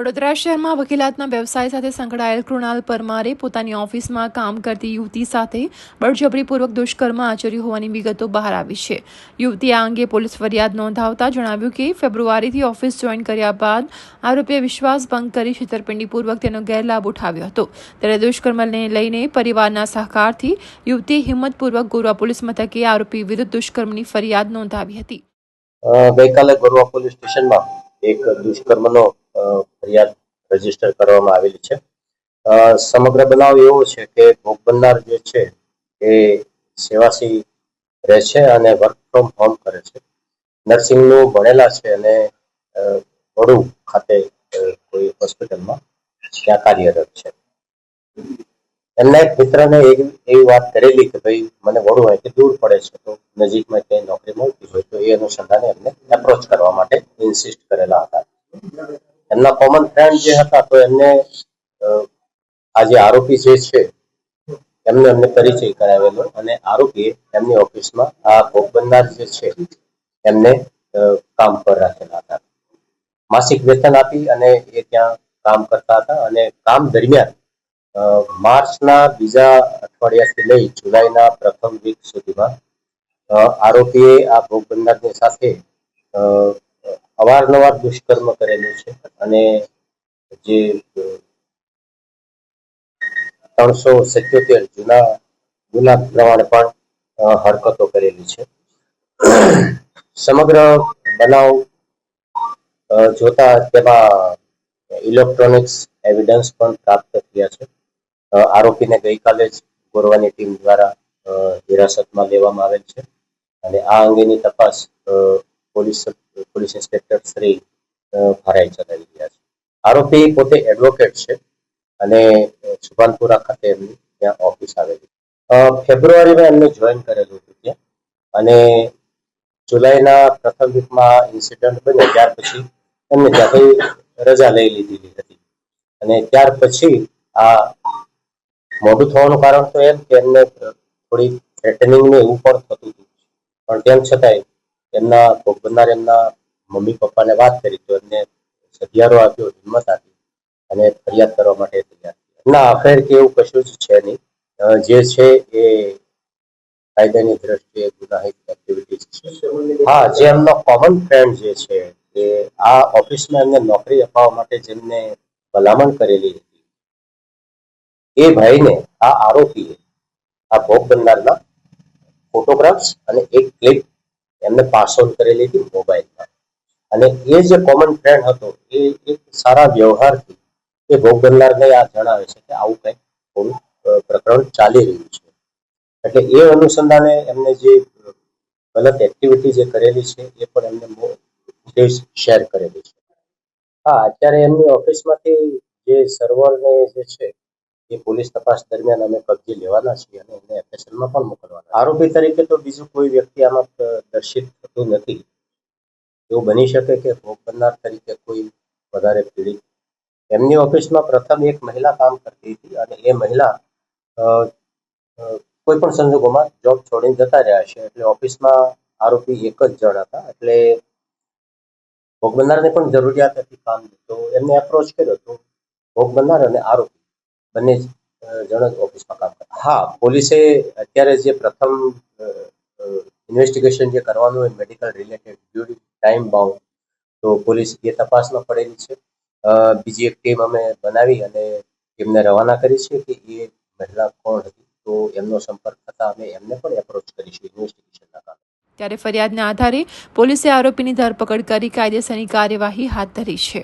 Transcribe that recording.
વડોદરા શહેરમાં વકીલાતના વ્યવસાય સાથે સંકળાયેલ કૃણાલ પરમારે પોતાની ઓફિસમાં કામ કરતી યુવતી સાથે બળજબરીપૂર્વક દુષ્કર્મ આચર્યું હોવાની વિગતો બહાર આવી છે. યુવતીએ આ અંગે પોલીસ ફરિયાદ નોંધાવતા જણાવ્યું કે ફેબ્રુઆરીથી ઓફિસ જોઈન કર્યા બાદ આરોપીએ વિશ્વાસભંગ કરી છેતરપિંડીપૂર્વક તેનો ગેરલાભ ઉઠાવ્યો હતો. ત્યારે દુષ્કર્મને લઈને પરિવારના સહકારથી યુવતીએ હિંમતપૂર્વક ગોરવા પોલીસ મથકે આરોપી વિરુદ્ધ દુષ્કર્મની ફરિયાદ નોંધાવી હતી. ગઈકાલે ગોરવા પોલીસ સ્ટેશનમાં એક દુષ્કર્મનો ફરિયાદ રજિસ્ટર કરવામાં આવેલી છે. સમગ્ર બનાવ એવો છે કે ભોગ બનનાર જે છે એ સેવાસી રહે છે અને વર્ક ફ્રોમ હોમ કરે છે. નર્સિંગનું ભણેલા છે અને વડુ ખાતે કોઈ હોસ્પિટલમાં ત્યાં કાર્યરત છે. એમના એક મિત્રને એવી એવી વાત કરેલી કે ભાઈ, મને વડુ અહીંથી દૂર પડે છે, તો નજીકમાં ક્યાંય નોકરી મળતી હોય તો એ અનુસંધાને એમને એપ્રોચ કરવા માટે ઇન્સિસ્ટ કરેલા હતા. એમના કોમન ફ્રેન્ડ જે હતા તો એમને આ જે આરોપી જે છે, એમને એમને પરિચય કરાવેલો અને આરોપીએ એમની ઓફિસમાં આ ભોગ બનનાર જે છે, એમને કામ પર રાખેલા હતા. માસિક વેતન આપી અને એ ત્યાં કામ કરતા હતા અને કામ દરમિયાન માર્ચના બીજા અઠવાડિયાથી લઈ જુલાઈના પ્રથમ વીક સુધીમાં આરોપીએ આ ભોગ બનનારની સાથે અવારનવાર દુષ્કર્મ કરેલું છે અને જે ત્રણસો સિત્યોતેર જૂના ગુના પ્રમાણે પણ હરકતો કરેલી છે. સમગ્ર બનાવ જોતા તેમાં ઇલેક્ટ્રોનિક્સ એવિડન્સ પણ પ્રાપ્ત થયા છે. આરોપીને ગઈકાલે જ ગોરવાની ટીમ દ્વારા હિરાસતમાં લેવામાં આવેલ છે. અને આ અંગેની તપાસ પોલીસ પોલીસ ઇન્સ્પેક્ટર શ્રી ભરાઈ ચલાવી રહ્યા છે. આરોપી પોતે એડવોકેટ છે અને સુભાનપુરા ખાતે એમની ત્યાં ઓફિસ આવેલી. ફેબ્રુઆરીમાં એમને જોઈન કરેલું હતું ત્યાં અને જુલાઈના પ્રથમ વીકમાં ઇન્સિડન્ટ બન્યો. ત્યાર પછી એમને ત્યાંથી રજા લઈ લીધેલી હતી. અને ત્યાર પછી આ મોડું થવાનું કારણ તો એમ કે એમને થોડી થ્રેટનિંગ ને એવું પણ થતું હતું. પણ તેમ છતાંય એમના ભોગ એમના મમ્મી પપ્પાને વાત કરી તો એમને સધિયારો આપ્યો, હિંમત આપી અને ફરિયાદ કરવા માટે તૈયાર ના અફેર કે એવું કશું જ છે નહીં. જે છે એ કાયદાની દ્રષ્ટિએ ગુનાહિત એક્ટિવિટીઝ છે. હા, જે એમનો કોમન ફ્રેન્ડ જે છે એ આ ઓફિસમાં એમને નોકરી અપાવવા માટે જેમને ભલામણ કરેલી હતી. એ ભાઈને આ આરોપીએ આ ભોગ બનનારના ફોટોગ્રાફ્સ અને એક ક્લિપ એમને પાસ ઓન કરેલી હતી મોબાઈલમાં અને એ જે કોમન ફ્રેન્ડ હતો, એ એક સારા વ્યવહારથી એ ભોગ આ જણાવે છે કે આવું કંઈક થોડું પ્રકરણ ચાલી રહ્યું છે. એટલે એ અનુસંધાને એમને જે ગલત એક્ટિવિટી જે કરેલી છે, એ પણ એમને શેર કરેલી છે. હા, અત્યારે એમની ઓફિસમાંથી જે સર્વરને જે છે એ પોલીસ તપાસ દરમિયાન અમે કબજે લેવાના છીએ અને એમને એફએસએલમાં પણ મોકલવાના આરોપી તરીકે તો બીજું કોઈ વ્યક્તિ આમાં દર્શિત થતું નથી. એવું બની શકે કે ભોગ બનનાર તરીકે કોઈ વધારે પીડિત. એમની ઓફિસમાં પ્રથમ એક મહિલા કામ કરતી હતી અને એ મહિલા કોઈ પણ સંજોગોમાં જોબ છોડીને જતા રહ્યા છે. એટલે ઓફિસમાં આરોપી એક જ જણ હતા. એટલે ભોગ બનનારને પણ જરૂરિયાત હતી કામની. તો એમને એપ્રોચ કર્યો તો ભોગ બનનાર અને આરોપી. બંને જણ ઓફિસમાં કામ કરતા હા, પોલીસે અત્યારે જે પ્રથમ ઇન્વેસ્ટિગેશન જે કરવાનું હોય મેડિકલ રિલેટેડ ડ્યુરી ટાઈમ બાઉન્ડ તો પોલીસ એ તપાસમાં પડેલી છે. બીજી એક ટીમ અમે બનાવી અને ટીમને રવાના કરી છે કે એ મહિલા કોણ હતી, તો એમનો સંપર્ક થતા અમે એમને પણ એપ્રોચ કરીશું ઇન્વેસ્ટિગેશનના કારણે. ત્યારે ફરિયાદના આધારે પોલીસે આરોપીની ધરપકડ કરી કાયદેસરની કાર્યવાહી હાથ ધરી છે.